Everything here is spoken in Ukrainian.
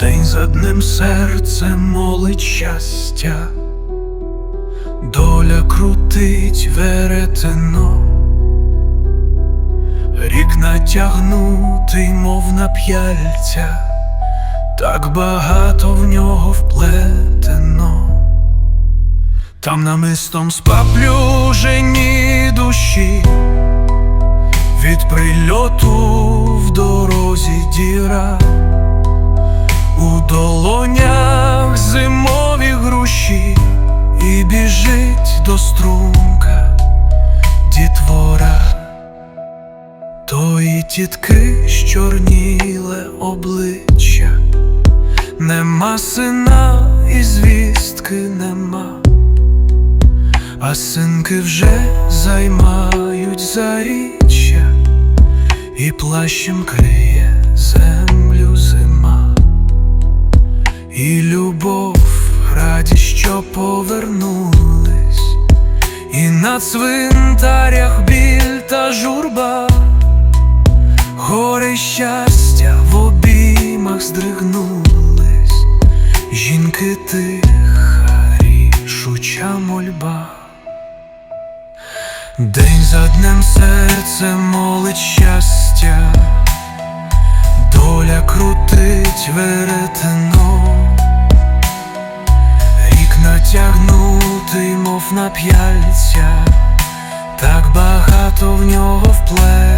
за днем серце молить щастя, доля крутить веретено, рік натягнутий, мов на п'яльця, так багато в нього вплетено. Там намистом спаплюжені душі, від прильоту в дорозі діра, зимові груші, і біжить до струмка дітвора, тої тітки щорніле обличчя, нема сина і звістки нема. А синки вже займають заріччя, і плащем криє землю і любов, раді, що повернулись, і на цвинтарях біль та журба, гори щастя в обіймах здригнулись, жінки тиха, рішуча мольба. День за днем серце молить щастя, доля крутить веретено, мов на п'яльця, так багато в нього вплетено.